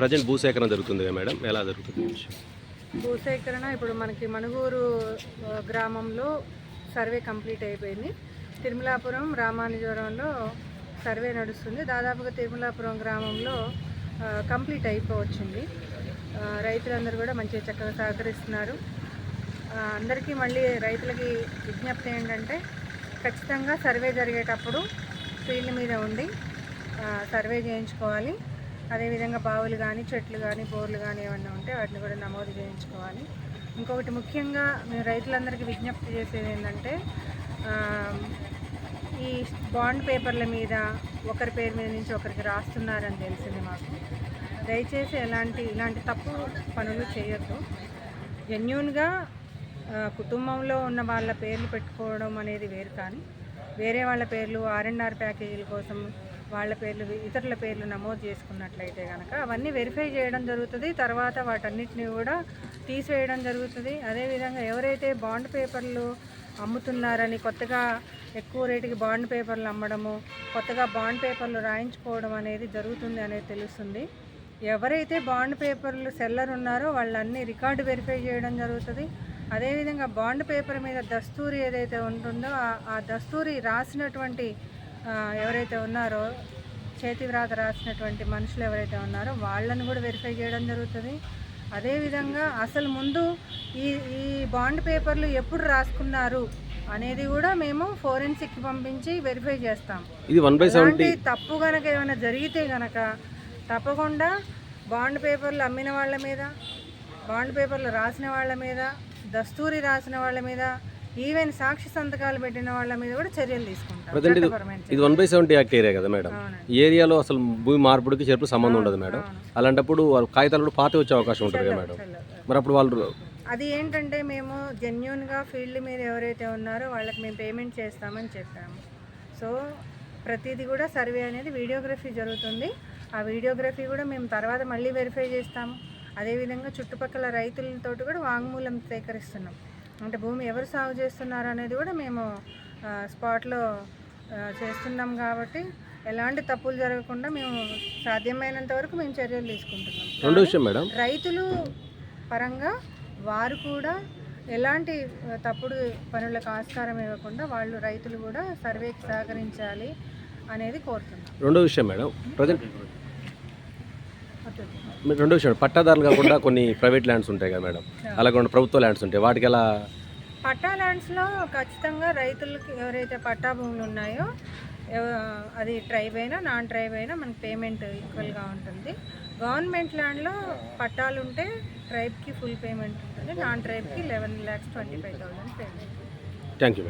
Present భూసేకరణ జరుగుతుంది madam. ఎలా జరుగుతుంది భూసేకరణ ఇప్పుడు మనకి మణుగూరు గ్రామంలో సర్వే కంప్లీట్ అయిపోయింది. తిరుమలాపురం రామానుజవరంలో సర్వే నడుస్తుంది. దాదాపుగా తిరుమలాపురం గ్రామంలో కంప్లీట్ అయిపోవచ్చింది. రైతులందరూ కూడా మంచిగా చక్కగా సహకరిస్తున్నారు. అందరికీ మళ్ళీ రైతులకి విజ్ఞప్తి ఏంటంటే ఖచ్చితంగా సర్వే జరిగేటప్పుడు ఫీల్డ్ మీద ఉండి సర్వే చేయించుకోవాలి. అదేవిధంగా బావులు కానీ చెట్లు కానీ బోర్లు కానీ ఏమన్నా ఉంటే వాటిని కూడా నమోదు చేయించుకోవాలి. ఇంకొకటి ముఖ్యంగా మేము రైతులందరికీ విజ్ఞప్తి చేసేది ఏంటంటే ఈ బాండ్ పేపర్ల మీద ఒకరి పేరు మీద నుంచి ఒకరికి రాస్తున్నారని తెలిసింది మాకు. దయచేసి ఎలాంటి ఇలాంటి తప్పు పనులు చేయొద్దు. జెన్యున్గా కుటుంబంలో ఉన్న వాళ్ళ పేర్లు పెట్టుకోవడం అనేది వేరు కానీ వేరే వాళ్ళ పేర్లు ఆర్ఎన్ఆర్ ప్యాకేజీల కోసం వాళ్ళ పేర్లు ఇతరుల పేర్లు నమోదు చేసుకున్నట్లయితే కనుక అవన్నీ వెరిఫై చేయడం జరుగుతుంది. తర్వాత వాటన్నిటిని కూడా తీసివేయడం జరుగుతుంది. అదేవిధంగా ఎవరైతే బాండ్ పేపర్లు అమ్ముతున్నారని కొత్తగా ఎక్కువ రేటుకి బాండ్ పేపర్లు అమ్మడము కొత్తగా బాండ్ పేపర్లు రాయించుకోవడం అనేది జరుగుతుంది అనేది తెలుస్తుంది. ఎవరైతే బాండ్ పేపర్లు సెల్లర్ ఉన్నారో వాళ్ళన్నీ రికార్డు వెరిఫై చేయడం జరుగుతుంది. అదేవిధంగా బాండ్ పేపర్ మీద దస్తూరి ఏదైతే ఉంటుందో ఆ- దస్తూరి రాసినటువంటి ఎవరైతే ఉన్నారో చేతి వ్రాత రాసినటువంటి మనుషులు ఎవరైతే ఉన్నారో వాళ్ళని కూడా వెరిఫై చేయడం జరుగుతుంది. అదేవిధంగా అసలు ముందు ఈ ఈ బాండ్ పేపర్లు ఎప్పుడు రాసుకున్నారు అనేది కూడా మేము ఫోరెన్సిక్ పంపించి వెరిఫై చేస్తాం. ఇది వన్ బై సెవెంటీ తప్పు గనక ఏమైనా జరిగితే గనక తప్పకుండా బాండ్ పేపర్లు అమ్మిన వాళ్ళ మీద బాండ్ పేపర్లు రాసిన వాళ్ళ మీద దస్తూరి రాసిన వాళ్ళ మీద ఈవెన్ సాక్షి సంతకాలు పెట్టిన వాళ్ళ మీద కూడా చర్యలు తీసుకుంటాం ఇది. One by seventy act area కదా మేడం. ఈ ఏరియాలో అసలు భూమి మార్పుడికి చెరుపు సంబంధం ఉండదు మేడం. అలాంటప్పుడు వాళ్ళ కాగితాలు కూడా పాత వచ్చే అవకాశం ఉంటుంది కదా మేడం. మరి అప్పుడు వాళ్ళు అది ఏంటంటే మేము జెన్యున్గా ఫీల్డ్ మీద ఎవరైతే ఉన్నారో వాళ్ళకి మేము పేమెంట్ చేస్తామని చెప్పాము సో ప్రతిదీ కూడా సర్వే అనేది వీడియోగ్రఫీ జరుగుతుంది ఆ వీడియోగ్రఫీ కూడా మేము తర్వాత మళ్ళీ వెరిఫై చేస్తాము అదేవిధంగా చుట్టుపక్కల రైతులతో కూడా వాంగ్మూలం సేకరిస్తున్నాం అంటే భూమి ఎవరు సాగు చేస్తున్నారు అనేది కూడా మేము స్పాట్లో చేస్తున్నాం కాబట్టి ఎలాంటి తప్పులు జరగకుండా మేము సాధ్యమైనంత వరకు మేము చర్యలు తీసుకుంటున్నాం. రెండో విషయం మేడం. రైతులు పరంగా వారు కూడా ఎలాంటి తప్పుడు పనులకు ఆస్కారం ఇవ్వకుండా వాళ్ళు రైతులు కూడా సర్వేకి సహకరించాలి అనేది కోరుతున్నాం. రెండో విషయం మేడం. ప్రజెంట్ రెండో విషయం పట్టాదారులు కాకుండా కొన్ని ప్రైవేట్ ల్యాండ్స్ ఉంటాయి కదా మేడం. అలాగే ప్రభుత్వ ల్యాండ్స్ ఉంటాయి. వాటికి ఎలా? పట్టా ల్యాండ్స్లో ఖచ్చితంగా రైతులకి ఎవరైతే పట్టా భూములు ఉన్నాయో అది ట్రైబ్ అయినా నాన్ ట్రైబ్ అయినా మనకి పేమెంట్ ఈక్వల్గా ఉంటుంది. గవర్నమెంట్ ల్యాండ్లో పట్టాలు ఉంటే ట్రైబ్కి ఫుల్ పేమెంట్ ఉంటుంది non ట్రైబ్కి eleven lakhs twenty five thousand payment. Thank you